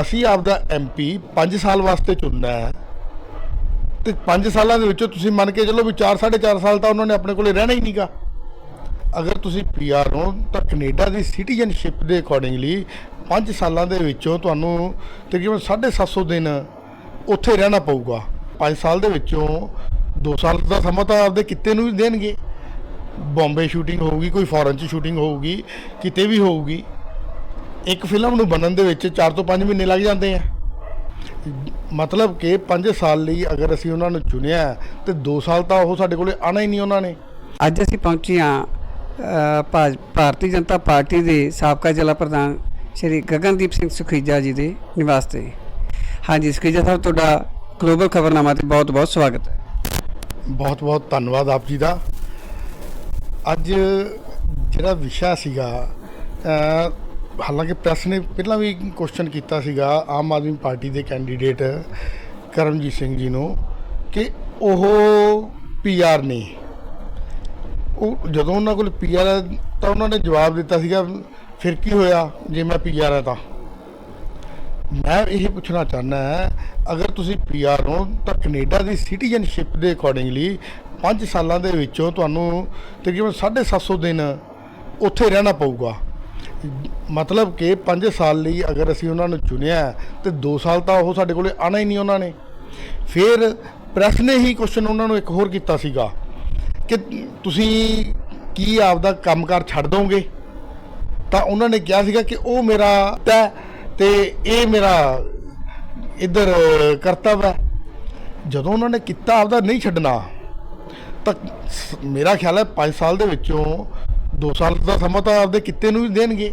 ਅਸੀਂ ਆਪਦਾ ਐਮਪੀ 5 ਸਾਲ ਵਾਸਤੇ ਚੁਣਨਾ ਹੈ ਤੇ 5 ਸਾਲਾਂ ਦੇ ਵਿੱਚੋਂ ਤੁਸੀਂ ਮੰਨ ਕੇ ਚੱਲੋ ਵੀ 4 4.5 ਸਾਲ ਤਾਂ ਉਹਨਾਂ ਨੇ ਆਪਣੇ ਕੋਲੇ ਰਹਿਣਾ ਹੀ ਨਹੀਂਗਾ ਅਗਰ ਤੁਸੀਂ ਪੀਆਰ ਹੋ ਤਾਂ ਕੈਨੇਡਾ ਦੀ ਸਿਟੀਜ਼ਨਸ਼ਿਪ ਦੇ ਅਕੋਰਡਿੰਗਲੀ 5 ਸਾਲਾਂ ਦੇ ਵਿੱਚੋਂ ਤੁਹਾਨੂੰ ਤਕਰੀਬਨ 750 ਦਿਨ ਉੱਥੇ ਰਹਿਣਾ ਪਊਗਾ। 5 ਸਾਲ ਦੇ ਵਿੱਚੋਂ 2 ਸਾਲ ਦਾ ਸਮਾਂ ਤਾਂ ਆਪਦੇ ਕਿੱਤੇ ਨੂੰ ਹੀ ਦੇਣਗੇ। ਬੰਬੇ ਸ਼ੂਟਿੰਗ ਹੋਊਗੀ, ਕੋਈ ਫੋਰਨ 'ਚ ਸ਼ੂਟਿੰਗ ਹੋਊਗੀ, ਕਿਤੇ ਵੀ ਹੋਊਗੀ। ਇੱਕ ਫਿਲਮ ਨੂੰ ਬਣਨ ਦੇ ਵਿੱਚ 4 ਤੋਂ 5 ਮਹੀਨੇ ਲੱਗ ਜਾਂਦੇ ਆ। ਮਤਲਬ ਕਿ 5 ਸਾਲ ਲਈ ਅਗਰ ਅਸੀਂ ਉਹਨਾਂ ਨੂੰ ਚੁਣਿਆ ਤੇ 2 ਸਾਲ ਤਾਂ ਉਹ ਸਾਡੇ ਕੋਲੇ ਆਣਾ ਹੀ ਨਹੀਂ ਉਹਨਾਂ ਨੇ। ਅੱਜ ਅਸੀਂ ਪਹੁੰਚੇ ਭਾਜ- ਭਾਰਤੀ ਜਨਤਾ ਪਾਰਟੀ ਦੇ ਸਾਬਕਾ ਜ਼ਿਲ੍ਹਾ ਪ੍ਰਧਾਨ ਸ਼੍ਰੀ ਗਗਨਦੀਪ ਸਿੰਘ ਸੁਖੀਜਾ ਜੀ ਦੇ ਨਿਵਾਸ ਤੇ। ਹਾਂਜੀ ਸੁਖੀਜਾ ਸਾਹਿਬ ਤੁਹਾਡਾ ਗਲੋਬਲ ਖਬਰਨਾਮਾ ਤੇ ਬਹੁਤ-ਬਹੁਤ ਸਵਾਗਤ ਹੈ। ਬਹੁਤ ਬਹੁਤ ਧੰਨਵਾਦ ਆਪ ਜੀ ਦਾ। ਅੱਜ ਜਿਹੜਾ ਵਿਸ਼ਾ ਸੀਗਾ ਹਾਲਾਂਕਿ ਪ੍ਰੈਸ ਨੇ ਪਹਿਲਾਂ ਵੀ ਕੁਐਸਚਨ ਕੀਤਾ ਸੀਗਾ, ਆਮ ਆਦਮੀ ਪਾਰਟੀ ਦੇ ਕੈਂਡੀਡੇਟ ਕਰਮਜੀਤ ਸਿੰਘ ਜੀ ਨੂੰ ਕਿ ਉਹ ਪੀਆਰ ਨੇ। ਉਹ ਜਦੋਂ ਉਹਨਾਂ ਕੋਲ ਪੀਆਰ ਤਾਂ ਉਹਨਾਂ ਨੇ ਜਵਾਬ ਦਿੱਤਾ ਸੀਗਾ, ਫਿਰ ਕੀ ਹੋਇਆ? ਜੇ ਮੈਂ ਪੀਆਰ ਆ ਤਾਂ। ਮੈਂ ਇਹ ਪੁੱਛਣਾ ਚਾਹੁੰਦਾ ਹਾਂ, ਅਗਰ ਤੁਸੀਂ ਪੀਆਰ ਹੋ, ਤਾਂ ਕੈਨੇਡਾ ਦੀ ਸਿਟੀਜ਼ਨਸ਼ਿਪ ਦੇ ਅਕੋਰਡਿੰਗਲੀ 5 ਸਾਲਾਂ ਦੇ ਵਿੱਚੋਂ ਤੁਹਾਨੂੰ ਤਕਰੀਬਨ 750 ਦਿਨ ਉੱਥੇ ਰਹਿਣਾ ਪਊਗਾ। ਮਤਲਬ ਕਿ 5 ਸਾਲ ਲਈ ਅਗਰ ਅਸੀਂ ਉਹਨਾਂ ਨੂੰ ਚੁਣਿਆ ਹੈ, ਤੇ 2 ਸਾਲ ਤਾਂ ਉਹ ਸਾਡੇ ਕੋਲੇ ਆਣਾ ਹੀ ਨਹੀਂ ਉਹਨਾਂ ਨੇ। ਫਿਰ ਪ੍ਰੈਸ ਨੇ ਹੀ ਕੁਐਸਚਨ ਉਹਨਾਂ ਨੂੰ ਇੱਕ ਹੋਰ ਕੀਤਾ ਸੀਗਾ ਕਿ ਤੁਸੀਂ ਕੀ ਆਪਦਾ ਕੰਮਕਾਰ ਛੱਡ ਦੋਗੇ? ਤਾਂ ਉਹਨਾਂ ਨੇ ਕਿਹਾ ਸੀਗਾ ਕਿ ਉਹ ਮੇਰਾ ਤੈ ਤੇ ਇਹ ਮੇਰਾ ਇਧਰ ਕਰਤੱਵ ਹੈ। ਜਦੋਂ ਉਹਨਾਂ ਨੇ ਕੀਤਾ ਆਪਦਾ ਨਹੀਂ ਛੱਡਣਾ ਤਾਂ ਮੇਰਾ ਖਿਆਲ ਹੈ 5 ਸਾਲ ਦੇ ਵਿੱਚੋਂ 2 ਸਾਲ ਦਾ ਸਮਾਂ ਤਾਂ ਆਪਦੇ ਕਿੱਤੇ ਨੂੰ ਹੀ ਦੇਣਗੇ।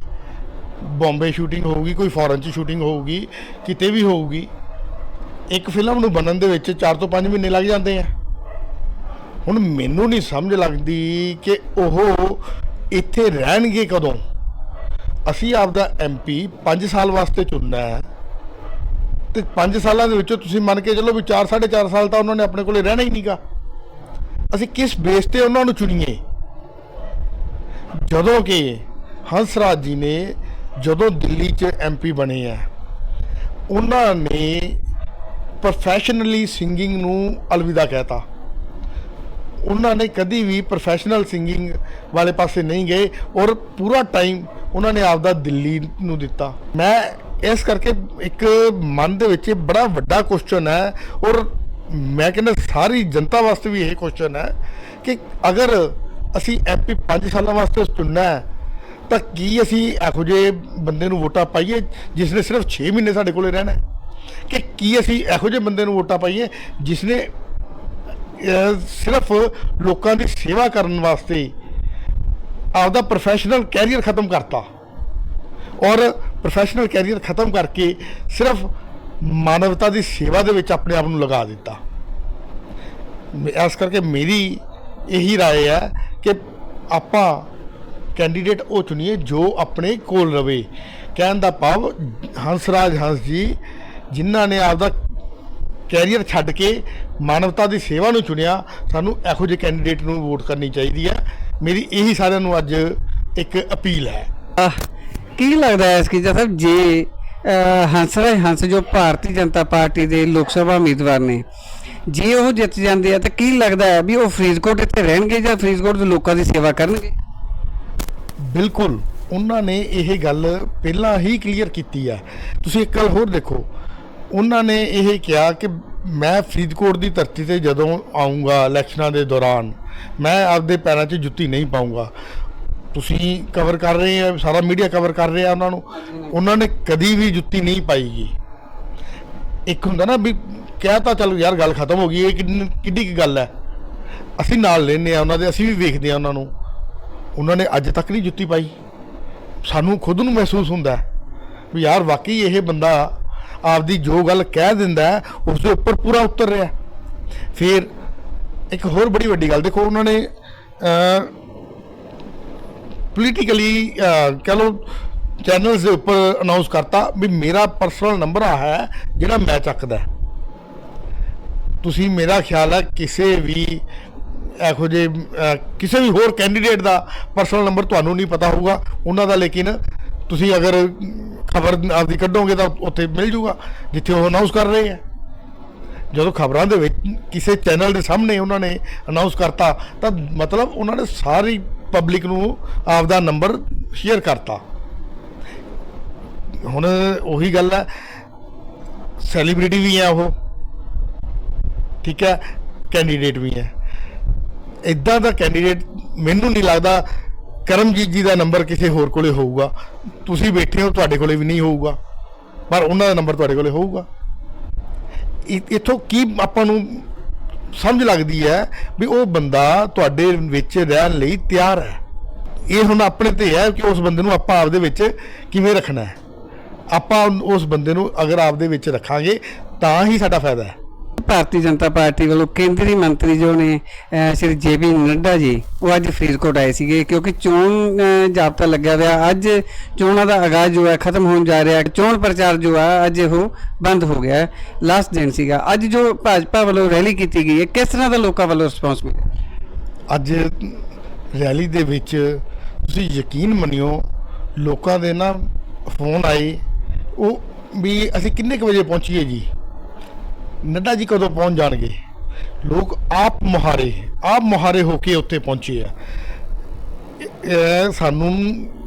ਬੰਬੇ ਸ਼ੂਟਿੰਗ ਹੋਊਗੀ, ਕੋਈ ਫੋਰਨ 'ਚ ਸ਼ੂਟਿੰਗ ਹੋਊਗੀ, ਕਿਤੇ ਵੀ ਹੋਊਗੀ। ਇੱਕ ਫਿਲਮ ਨੂੰ ਬਣਨ ਦੇ ਵਿੱਚ 4 ਤੋਂ 5 ਮਹੀਨੇ ਲੱਗ ਜਾਂਦੇ ਆ। ਹੁਣ ਮੈਨੂੰ ਨਹੀਂ ਸਮਝ ਲੱਗਦੀ ਕਿ ਉਹ ਇੱਥੇ ਰਹਿਣਗੇ ਕਦੋਂ। ਅਸੀਂ ਆਪਦਾ ਐਮਪੀ 5 ਸਾਲ ਵਾਸਤੇ ਚੁਣਨਾ ਹੈ। ਤੇ 5 ਸਾਲਾਂ ਦੇ ਵਿੱਚੋਂ ਤੁਸੀਂ ਮੰਨ ਕੇ ਚੱਲੋ ਵੀ 4 4.5 ਸਾਲ ਤਾਂ ਉਹਨਾਂ ਨੇ ਆਪਣੇ ਕੋਲੇ ਰਹਿਣਾ ਹੀ ਨਹੀਂਗਾ ਅਸੀਂ ਕਿਸ ਬੇਸ ਤੇ ਉਹਨਾਂ ਨੂੰ ਚੁਣੀਏ? ਜਦੋਂ ਕਿ ਹੰਸਰਾਜ ਜੀ ਨੇ ਜਦੋਂ ਦਿੱਲੀ 'ਚ ਐਮਪੀ ਬਣੇ ਆ, ਉਹਨਾਂ ਨੇ ਪ੍ਰੋਫੈਸ਼ਨਲੀ ਸਿੰਗਿੰਗ ਨੂੰ ਅਲਵਿਦਾ ਕਹਿਤਾ। ਉਹਨਾਂ ਨੇ ਕਦੀ ਵੀ ਪ੍ਰੋਫੈਸ਼ਨਲ ਸਿੰਗਿੰਗ ਵਾਲੇ ਪਾਸੇ ਨਹੀਂ ਗਏ ਔਰ ਪੂਰਾ ਟਾਈਮ ਉਹਨਾਂ ਨੇ ਆਪਦਾ ਦਿੱਲੀ ਨੂੰ ਦਿੱਤਾ। ਮੈਂ ਇਸ ਕਰਕੇ ਇੱਕ ਮਨ ਦੇ ਵਿੱਚ ਬੜਾ ਵੱਡਾ ਕੁਐਸਚਨ ਹੈ ਔਰ ਮੈਂ ਕਹਿੰਦਾ ਸਾਰੀ ਜਨਤਾ ਵਾਸਤੇ ਵੀ ਇਹ ਕੁਐਸਚਨ ਹੈ ਕਿ ਅਗਰ ਅਸੀਂ ਐਮਪੀ 5 ਸਾਲਾਂ ਵਾਸਤੇ ਚੁਣਨਾ ਹੈ, ਤਾਂ ਕੀ ਅਸੀਂ ਇਹੋ ਜਿਹੇ ਬੰਦੇ ਨੂੰ ਵੋਟਾਂ ਪਾਈਏ ਜਿਸ ਨੇ ਸਿਰਫ 6 ਮਹੀਨੇ ਸਾਡੇ ਕੋਲੇ ਰਹਿਣਾ ਕਿ ਕੀ ਅਸੀਂ ਇਹੋ ਜਿਹੇ ਬੰਦੇ ਨੂੰ ਵੋਟਾਂ ਪਾਈਏ ਜਿਸ ਨੇ ਸਿਰਫ ਲੋਕਾਂ ਦੀ ਸੇਵਾ ਕਰਨ ਵਾਸਤੇ ਆਪਦਾ ਪ੍ਰੋਫੈਸ਼ਨਲ ਕੈਰੀਅਰ ਖਤਮ ਕਰਤਾ? ਔਰ ਪ੍ਰੋਫੈਸ਼ਨਲ ਕੈਰੀਅਰ ਖਤਮ ਕਰਕੇ ਸਿਰਫ ਮਾਨਵਤਾ ਦੀ ਸੇਵਾ ਦੇ ਵਿੱਚ ਆਪਣੇ ਆਪ ਨੂੰ ਲਗਾ ਦਿੱਤਾ। ਇਸ ਕਰਕੇ ਮੇਰੀ ਇਹੀ رائے ਹੈ ਕਿ ਆਪਾਂ ਕੈਂਡੀਡੇਟ ਉਹ ਚੁਣੀਏ ਜੋ ਆਪਣੇ ਕੋਲ ਰਵੇ ਕਹਿਣ ਦਾ ਭਾਵ ਹੰਸਰਾਜ ਹੰਸ ਜੀ ਜਿਨ੍ਹਾਂ ਨੇ ਆਪਦਾ ਕੈਰੀਅਰ ਛੱਡ ਕੇ ਮਾਨਵਤਾ ਦੀ ਸੇਵਾ ਨੂੰ ਚੁਣਿਆ ਸਾਨੂੰ ਇਹੋ ਜਿਹੇ ਕੈਂਡੀਡੇਟ ਨੂੰ ਵੋਟ ਕਰਨੀ ਚਾਹੀਦੀ ਹੈ ਮੇਰੀ ਇਹੀ ਸਾਰਿਆਂ ਨੂੰ ਅੱਜ ਇੱਕ ਅਪੀਲ ਹੈ ਆਹ, ਕੀ ਲੱਗਦਾ ਹੈ ਸੁਖੀਜਾ ਸਾਹਿਬ ਜੇ ਅ, ਹੰਸਰਾਜ ਹੰਸ ਜੋ ਭਾਰਤੀ ਜਨਤਾ ਪਾਰਟੀ ਦੇ ਲੋਕ ਸਭਾ ਉਮੀਦਵਾਰ ਨੇ ਜੇ ਉਹ ਜਿੱਤ ਜਾਂਦੇ ਆ ਤਾਂ ਕੀ ਲੱਗਦਾ ਹੈ ਵੀ ਉਹ ਫਰੀਦਕੋਟ ਇੱਥੇ ਰਹਿਣਗੇ ਜਾਂ ਫਰੀਦਕੋਟ ਦੇ ਲੋਕਾਂ ਦੀ ਸੇਵਾ ਕਰਨਗੇ? ਬਿਲਕੁਲ। ਉਹਨਾਂ ਨੇ ਇਹ ਗੱਲ ਪਹਿਲਾਂ ਹੀ ਕਲੀਅਰ ਕੀਤੀ ਹੈ ਤੁਸੀਂ ਇੱਕ ਗੱਲ ਹੋਰ ਦੇਖੋ। ਉਹਨਾਂ ਨੇ ਇਹ ਕਿਹਾ ਕਿ ਮੈਂ ਫਰੀਦਕੋਟ ਦੀ ਧਰਤੀ ਤੇ ਜਦੋਂ ਆਉਂਗਾ ਇਲੈਕਸ਼ਨਾਂ ਦੇ ਦੌਰਾਨ, ਮੈਂ ਆਪਦੇ ਪੈਰਾਂ 'ਚ ਜੁੱਤੀ ਨਹੀਂ ਪਾਉਂਗਾ ਤੁਸੀਂ ਕਵਰ ਕਰ ਰਹੇ ਆ, ਸਾਰਾ ਮੀਡੀਆ ਕਵਰ ਕਰ ਰਿਹਾ ਉਹਨਾਂ ਨੂੰ। ਉਹਨਾਂ ਨੇ ਕਦੀ ਵੀ ਜੁੱਤੀ ਨਹੀਂ ਪਾਈਗੀ ਇੱਕ ਹੁੰਦਾ ਨਾ ਵੀ ਕਹਿ ਤਾਂ ਚੱਲ ਯਾਰ ਗੱਲ ਖਤਮ ਹੋ ਗਈ ਇਹ ਕਿੰਨੀ ਕਿੱਡੀ ਕੀ ਗੱਲ ਹੈ। ਅਸੀਂ ਨਾਲ ਲੈਨੇ ਆ ਉਹਨਾਂ ਦੇ ਅਸੀਂ ਵੀ ਵੇਖਦੇ ਆ ਉਹਨਾਂ ਨੂੰ। ਉਹਨਾਂ ਨੇ ਅੱਜ ਤੱਕ ਨਹੀਂ ਜੁੱਤੀ ਪਾਈ। ਸਾਨੂੰ ਖੁਦ ਨੂੰ ਮਹਿਸੂਸ ਹੁੰਦਾ ਹੈ ਵੀ ਯਾਰ ਵਾਕਈ ਇਹ ਬੰਦਾ ਆਪਦੀ ਜੋ ਗੱਲ ਕਹਿ ਦਿੰਦਾ ਹੈ, ਉਸ ਦੇ ਉੱਪਰ ਪੂਰਾ ਉਤਰ ਰਿਹਾ ਹੈ। ਫਿਰ ਇੱਕ ਹੋਰ ਬੜੀ ਵੱਡੀ ਗੱਲ ਦੇਖੋ ਉਹਨਾਂ ਨੇ ਪੋਲੀਟੀਕਲੀ ਕਹ ਲਓ ਚੈਨਲਸ ਦੇ ਉੱਪਰ ਅਨਾਉਂਸ ਕਰਤਾ ਵੀ ਮੇਰਾ ਪਰਸਨਲ ਨੰਬਰ ਆ ਹੈ ਜਿਹੜਾ ਮੈਂ ਚੱਕਦਾ ਤੁਸੀਂ ਮੇਰਾ ਖਿਆਲ ਹੈ ਕਿਸੇ ਵੀ, ਇਹੋ ਜਿਹੇ ਕਿਸੇ ਵੀ ਹੋਰ ਕੈਂਡੀਡੇਟ ਦਾ ਪਰਸਨਲ ਨੰਬਰ ਤੁਹਾਨੂੰ ਨਹੀਂ ਪਤਾ ਹੋਊਗਾ। ਉਹਨਾਂ ਦਾ ਲੇਕਿਨ ਤੁਸੀਂ ਅਗਰ ਖਬਰ ਆਪਦੀ ਕੱਢੋਗੇ ਤਾਂ ਉੱਥੇ ਮਿਲ ਜੂਗਾ, ਜਿੱਥੇ ਉਹ ਅਨਾਉਂਸ ਕਰ ਰਹੇ ਆ ਜਦੋਂ ਖਬਰਾਂ ਦੇ ਵਿੱਚ ਕਿਸੇ ਚੈਨਲ ਦੇ ਸਾਹਮਣੇ ਉਹਨਾਂ ਨੇ ਅਨਾਉਂਸ ਕਰਤਾ, ਤਾਂ ਮਤਲਬ ਉਹਨਾਂ ਨੇ ਸਾਰੀ ਪਬਲਿਕ ਨੂੰ ਆਪਦਾ ਨੰਬਰ ਸ਼ੇਅਰ ਕਰਤਾ। ਹੁਣ ਉਹੀ ਗੱਲ ਹੈ ਸੈਲੀਬ੍ਰਿਟੀ ਵੀ ਹੈ ਉਹ। ਠੀਕ ਹੈ ਕੈਂਡੀਡੇਟ ਵੀ ਹੈ ਇਦਾਂ ਦਾ ਕੈਂਡੀਡੇਟ ਮੈਨੂੰ ਨਹੀਂ ਲੱਗਦਾ ਕਰਮਜੀਤ ਜੀ ਦਾ ਨੰਬਰ ਕਿਸੇ ਹੋਰ ਕੋਲੇ ਹੋਊਗਾ। ਤੁਸੀਂ ਬੈਠੇ ਹੋ, ਤੁਹਾਡੇ ਕੋਲੇ ਵੀ ਨਹੀਂ ਹੋਊਗਾ। ਪਰ ਉਹਨਾਂ ਦਾ ਨੰਬਰ ਤੁਹਾਡੇ ਕੋਲੇ ਹੋਊਗਾ। ਇ- ਇੱਥੋਂ ਕੀ ਆਪਾਂ ਨੂੰ ਸਮਝ ਲੱਗਦੀ ਹੈ ਵੀ ਉਹ ਬੰਦਾ ਤੁਹਾਡੇ ਵਿੱਚ ਰਹਿਣ ਲਈ ਤਿਆਰ ਹੈ। ਇਹ ਹੁਣ ਆਪਣੇ ਤੇ ਹੈ ਕਿ ਉਸ ਬੰਦੇ ਨੂੰ ਆਪਾਂ ਆਪਦੇ ਵਿੱਚ ਕਿਵੇਂ ਰੱਖਣਾ ਹੈ? ਆਪਾਂ ਉਸ ਬੰਦੇ ਨੂੰ ਅਗਰ ਆਪਦੇ ਵਿੱਚ ਰੱਖਾਂਗੇ ਤਾਂ ਹੀ ਸਾਡਾ ਫਾਇਦਾ ਹੈ। ਭਾਰਤੀ ਜਨਤਾ ਪਾਰਟੀ ਵੱਲੋਂ ਕੇਂਦਰੀ ਮੰਤਰੀ ਜੋ ਨੇ ਸ਼੍ਰੀ ਜੇਪੀ ਨੱਡਾ ਜੀ ਉਹ ਅੱਜ ਫਰੀਦਕੋਟ ਆਏ ਸੀਗੇ ਕਿਉਂਕਿ ਚੋਣ ਜਾਬਤਾ ਲੱਗਿਆ ਹੋਇਆ। ਅੱਜ ਚੋਣਾਂ ਦਾ ਆਗਾਜ਼ ਜੋ ਹੈ ਖਤਮ ਹੋਣ ਜਾ ਰਿਹਾ ਹੈ। ਚੋਣ ਪ੍ਰਚਾਰ ਜੋ ਹੈ ਅੱਜ ਉਹ ਬੰਦ ਹੋ ਗਿਆ ਲਾਸਟ ਦਿਨ ਸੀਗਾ। ਅੱਜ ਜੋ ਭਾਜਪਾ ਵੱਲੋਂ ਰੈਲੀ ਕੀਤੀ ਗਈ ਹੈ ਕਿਸ ਤਰ੍ਹਾਂ ਦਾ ਲੋਕਾਂ ਵੱਲੋਂ ਰਿਸਪੌਂਸ ਮਿਲਿਆ? ਅੱਜ ਰੈਲੀ ਦੇ ਵਿੱਚ ਤੁਸੀਂ ਯਕੀਨ ਮੰਨਿਓ ਲੋਕਾਂ ਦੇ ਨਾ ਫੋਨ ਆਏ ਉਹ ਵੀ ਅਸੀਂ ਕਿੰਨੇ ਕੁ ਵਜੇ ਪਹੁੰਚੀਏ ਜੀ? ਨੱਡਾ ਜੀ ਕਦੋਂ ਪਹੁੰਚ ਜਾਣਗੇ? ਲੋਕ ਆਪ ਮੁਹਾਰੇ ਆਪ ਮੁਹਾਰੇ ਹੋ ਕੇ ਉੱਥੇ ਪਹੁੰਚੇ ਆ। ਸਾਨੂੰ,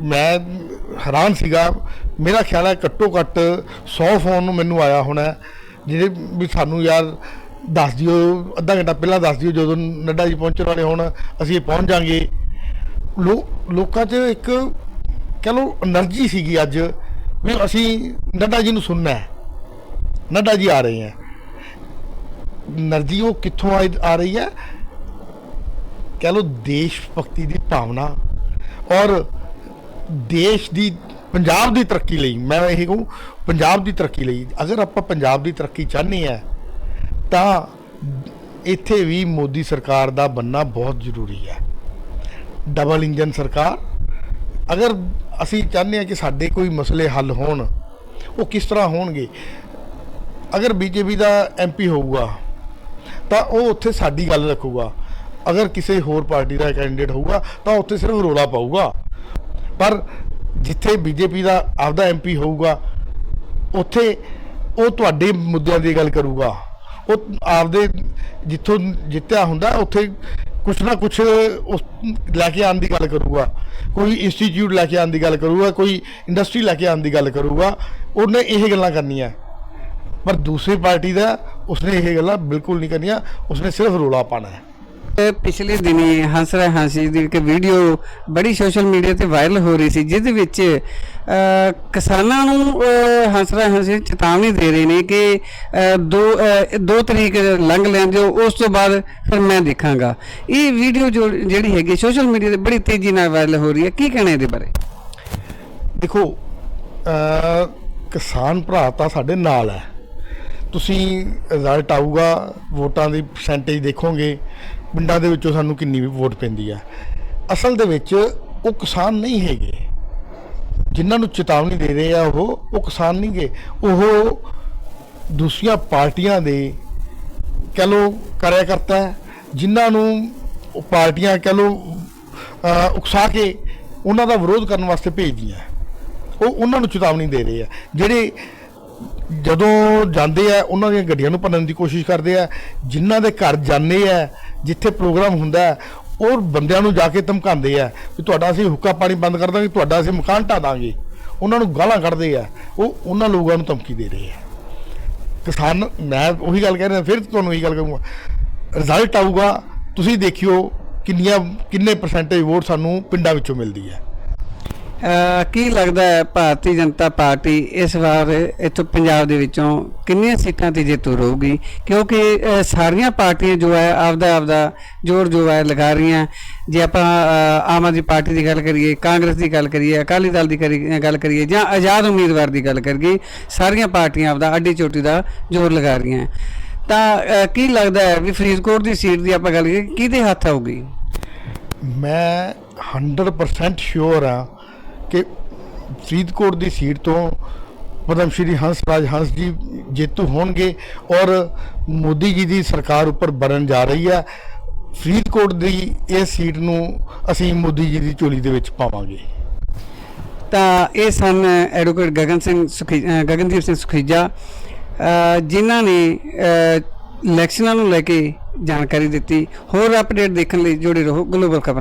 ਮੈਂ ਹੈਰਾਨ ਸੀਗਾ। ਮੇਰਾ ਖਿਆਲ ਹੈ ਘੱਟੋ ਘੱਟ 100 ਫੋਨ ਮੈਨੂੰ ਆਇਆ ਹੋਣਾ ਜਿਹੜੇ ਵੀ ਸਾਨੂੰ ਯਾਰ ਦੱਸ ਦਿਓ, ਅੱਧਾ ਘੰਟਾ ਪਹਿਲਾਂ ਦੱਸ ਦਿਓ ਜਦੋਂ ਨੱਡਾ ਜੀ ਪਹੁੰਚਣ ਵਾਲੇ ਹੋਣ, ਅਸੀਂ ਪਹੁੰਚ ਜਾਾਂਗੇ। ਲੋਕਾਂ 'ਚ ਇੱਕ, ਕਹ ਲੋ એનર્ਜੀ ਸੀਗੀ ਅੱਜ। ਵੀ ਅਸੀਂ ਨੱਡਾ ਜੀ ਨੂੰ ਸੁਣਨਾ ਹੈ। ਨੱਡਾ ਜੀ ਆ ਰਹੇ ਹੈ। ਨਰਜੀ, ਉਹ ਕਿੱਥੋਂ ਆ ਰਹੀ ਹੈ? ਕਹ ਲੋ ਦੇਸ਼ ਭਗਤੀ ਦੀ ਭਾਵਨਾ ਔਰ ਦੇਸ਼ ਦੀ, ਪੰਜਾਬ ਦੀ ਤਰੱਕੀ ਲਈ, ਮੈਂ ਇਹ ਕਹੂੰ, ਪੰਜਾਬ ਦੀ ਤਰੱਕੀ ਲਈ, ਅਗਰ ਆਪਾਂ ਪੰਜਾਬ ਦੀ ਤਰੱਕੀ ਚਾਹਨੇ ਆ ਤਾਂ ਇੱਥੇ ਵੀ ਮੋਦੀ ਸਰਕਾਰ ਦਾ ਬੰਨਾ ਬਹੁਤ ਜ਼ਰੂਰੀ ਹੈ। ਡਬਲ ਇੰਜਨ ਸਰਕਾਰ, ਅਗਰ ਅਸੀਂ ਚਾਹੁੰਦੇ ਹਾਂ ਕਿ ਸਾਡੇ ਕੋਈ ਮਸਲੇ ਹੱਲ ਹੋਣ, ਉਹ ਕਿਸ ਤਰ੍ਹਾਂ ਹੋਣਗੇ? ਅਗਰ ਬੀਜੇਪੀ ਦਾ ਐਮਪੀ ਹੋਊਗਾ, ਤਾਂ ਉਹ ਉੱਥੇ ਸਾਡੀ ਗੱਲ ਰੱਖੂਗਾ। ਅਗਰ ਕਿਸੇ ਹੋਰ ਪਾਰਟੀ ਦਾ ਕੈਂਡੀਡੇਟ ਹੋਊਗਾ, ਤਾਂ ਉੱਥੇ ਸਿਰਫ ਰੋਲਾ ਪਾਊਗਾ। ਪਰ ਜਿੱਥੇ ਬੀਜੇਪੀ ਦਾ ਆਪਦਾ ਐਮਪੀ ਹੋਊਗਾ, ਉੱਥੇ ਉਹ ਤੁਹਾਡੇ ਮੁੱਦਿਆਂ ਦੀ ਗੱਲ ਕਰੂਗਾ। ਉਹ ਆਪਦੇ ਜਿੱਥੋਂ ਜਿੱਤਿਆ ਹੁੰਦਾ, ਉੱਥੇ ਕੁਛ ਨਾ ਕੁਛ ਉਸ ਲੈ ਕੇ ਆਉਣ ਦੀ ਗੱਲ ਕਰੂਗਾ। ਕੋਈ ਇੰਸਟੀਚਿਊਟ ਲੈ ਕੇ ਆਉਣ ਦੀ ਗੱਲ ਕਰੂਗਾ, ਕੋਈ ਇੰਡਸਟਰੀ ਲੈ ਕੇ ਆਉਣ ਦੀ ਗੱਲ ਕਰੂਗਾ, ਉਹਨੇ ਇਹ ਗੱਲਾਂ ਕਰਨੀਆਂ। ਪਰ ਦੂਸਰੀ ਪਾਰਟੀ ਦਾ ਉਸਨੇ ਇਹ ਗੱਲਾਂ ਬਿਲਕੁਲ ਨਹੀਂ ਕਰਨੀਆਂ, ਉਸਨੇ ਸਿਰਫ ਰੋਲਾ ਪਾਣਾ ਹੈ। ਇਹ ਪਿਛਲੇ ਦਿਨੀ ਹੰਸਰਾ ਹਾਂਸੀ ਦੀ ਇੱਕ ਵੀਡੀਓ ਬੜੀ ਸੋਸ਼ਲ ਮੀਡੀਆ ਤੇ ਵਾਇਰਲ ਹੋ ਰਹੀ ਸੀ, ਜਿਹਦੇ ਵਿੱਚ ਕਿਸਾਨਾਂ ਨੂੰ ਹੰਸਰਾ ਹਾਂਸੀ ਚੇਤਾਵਨੀ ਦੇ ਰਹੇ ਨੇ ਕਿ ਦੋ ਦੋ ਤਰੀਕ ਲੰਘ ਲੈਣ ਦਿਓ ਉਸ ਤੋਂ ਬਾਅਦ ਫਿਰ ਮੈਂ ਦੇਖਾਂਗਾ। ਇਹ ਵੀਡੀਓ ਜੋ ਜਿਹੜੀ ਹੈਗੀ ਸੋਸ਼ਲ ਮੀਡੀਆ ਤੇ ਬੜੀ ਤੇਜ਼ੀ ਨਾਲ ਵਾਇਰਲ ਹੋ ਰਹੀ ਹੈ। ਕੀ ਕਹਿਣਾ ਇਹਦੇ ਬਾਰੇ? ਦੇਖੋ ਕਿਸਾਨ ਭਰਾ ਤਾਂ ਸਾਡੇ ਨਾਲ ਹੈ। ਤੁਸੀਂ ਰਿਜ਼ਲਟ ਆਊਗਾ, ਵੋਟਾਂ ਦੀ ਪਰਸੈਂਟੇਜ ਦੇਖੋਗੇ, ਪਿੰਡਾਂ ਦੇ ਵਿੱਚੋਂ ਸਾਨੂੰ ਕਿੰਨੀ ਵੋਟ ਪੈਂਦੀ ਹੈ। ਅਸਲ ਦੇ ਵਿੱਚ ਉਹ ਕਿਸਾਨ ਨਹੀਂ ਹੈਗੇ। ਜਿਨ੍ਹਾਂ ਨੂੰ ਚੇਤਾਵਨੀ ਦੇ ਰਹੇ ਆ ਉਹ ਉਹ ਕਿਸਾਨ ਨਹੀਂ ਗੇ ਉਹ ਦੂਸਰੀਆਂ ਪਾਰਟੀਆਂ ਦੇ ਕਹ ਲੋ ਕਰਿਆ ਕਰਤਾ ਜਿਨ੍ਹਾਂ ਨੂੰ ਪਾਰਟੀਆਂ ਕਹ ਲੋ ਉਕਸਾ ਕੇ ਉਹਨਾਂ ਦਾ ਵਿਰੋਧ ਕਰਨ ਵਾਸਤੇ ਭੇਜਦੀਆਂ ਉਹ ਉਹਨਾਂ ਨੂੰ ਚੇਤਾਵਨੀ ਦੇ ਰਹੇ ਆ। ਜਿਹੜੇ ਜਦੋਂ ਜਾਂਦੇ ਆ, ਉਹਨਾਂ ਦੀਆਂ ਗੱਡੀਆਂ ਨੂੰ ਭੰਨਣ ਦੀ ਕੋਸ਼ਿਸ਼ ਕਰਦੇ ਆ। ਜਿਨ੍ਹਾਂ ਦੇ ਘਰ ਜਾਂਦੇ ਆ, ਜਿੱਥੇ ਪ੍ਰੋਗਰਾਮ ਹੁੰਦਾ ਉਹ ਬੰਦਿਆਂ ਨੂੰ ਜਾ ਕੇ ਧਮਕਾਉਂਦੇ ਆ ਵੀ ਤੁਹਾਡਾ ਅਸੀਂ ਹੁੱਕਾ ਪਾਣੀ ਬੰਦ ਕਰ ਦਾਂਗੇ, ਤੁਹਾਡਾ ਅਸੀਂ ਮਕਾਨ ਢਾਹ ਦਾਂਗੇ। ਉਹਨਾਂ ਨੂੰ ਗਾਲਾਂ ਕੱਢਦੇ ਆ। ਉਹ ਉਹਨਾਂ ਲੋਕਾਂ ਨੂੰ ਧਮਕੀ ਦੇ ਰਹੇ ਆ। ਕਿਸਾਨ, ਮੈਂ ਉਹੀ ਗੱਲ ਕਹਿ ਰਿਹਾ, ਫਿਰ ਤੁਹਾਨੂੰ ਇਹੀ ਗੱਲ ਕਹੂੰਗਾ। ਰਿਜ਼ਲਟ ਆਊਗਾ, ਤੁਸੀਂ ਦੇਖਿਓ ਕਿੰਨੀਆਂ, ਕਿੰਨੇ ਪਰਸੈਂਟੇਜ ਵੋਟ ਸਾਨੂੰ ਪਿੰਡਾਂ ਵਿੱਚੋਂ ਮਿਲਦੀ ਹੈ। ਕੀ ਲੱਗਦਾ ਹੈ ਭਾਰਤੀ ਜਨਤਾ ਪਾਰਟੀ ਇਸ ਵਾਰ ਇੱਥੋਂ ਪੰਜਾਬ ਦੇ ਵਿੱਚੋਂ ਕਿੰਨੀਆਂ ਸੀਟਾਂ ਤੇ ਜੇਤੂ ਰਹੂਗੀ? ਕਿਉਂਕਿ ਸਾਰੀਆਂ ਪਾਰਟੀਆਂ ਜੋ ਹੈ ਆਪਦਾ ਆਪਦਾ ਜ਼ੋਰ ਜੋ ਹੈ ਲਗਾ ਰਹੀਆਂ। ਜੇ ਆਪਾਂ ਆਮ ਆਦਮੀ ਪਾਰਟੀ ਦੀ ਗੱਲ ਕਰੀਏ, ਕਾਂਗਰਸ ਦੀ ਗੱਲ ਕਰੀਏ, ਅਕਾਲੀ ਦਲ ਦੀ ਕਰੀ- ਗੱਲ ਕਰੀਏ ਜਾਂ ਆਜ਼ਾਦ ਉਮੀਦਵਾਰ ਦੀ ਗੱਲ ਕਰੀਏ, ਸਾਰੀਆਂ ਪਾਰਟੀਆਂ ਆਪਦਾ ਅੱਡੀ ਚੋਟੀ ਦਾ ਜ਼ੋਰ ਲਗਾ ਰਹੀਆਂ। ਤਾਂ ਕੀ ਲੱਗਦਾ ਹੈ ਵੀ ਫਰੀਦਕੋਟ ਦੀ ਸੀਟ ਦੀ ਆਪਾਂ ਗੱਲ ਕਰੀਏ, ਕਿਹਦੇ ਹੱਥ ਆਊਗੀ? ਮੈਂ 100% ਸ਼ੋਰ ਹਾਂ ਕਿ ਫਰੀਦਕੋਟ ਦੀ ਸੀਟ ਤੋਂ ਪਦਮ ਸ਼੍ਰੀ ਹੰਸ ਰਾਜ ਹੰਸ ਜੀ ਜੇਤੂ ਹੋਣਗੇ ਔਰ ਮੋਦੀ ਜੀ ਦੀ ਸਰਕਾਰ ਉੱਪਰ ਬਣਨ ਜਾ ਰਹੀ ਹੈ। ਫਰੀਦਕੋਟ ਦੀ ਇਹ ਸੀਟ ਨੂੰ ਅਸੀਂ ਮੋਦੀ ਜੀ ਦੀ ਝੋਲੀ ਦੇ ਵਿੱਚ ਪਾਵਾਂਗੇ। ਤਾਂ ਇਹ ਸਨ ਐਡਵੋਕੇਟ ਗਗਨ ਸਿੰਘ ਸੁਖੀ ਗਗਨਦੀਪ ਸਿੰਘ ਸੁਖੀਜਾ ਜਿਨ੍ਹਾਂ ਨੇ ਇਲੈਕਸ਼ਨਾਂ ਨੂੰ ਲੈ ਕੇ ਜਾਣਕਾਰੀ ਦਿੱਤੀ। ਹੋਰ ਅਪਡੇਟ ਦੇਖਣ ਲਈ ਜੁੜੇ ਰਹੋ ਗਲੋਬਲ ਖਬਰ।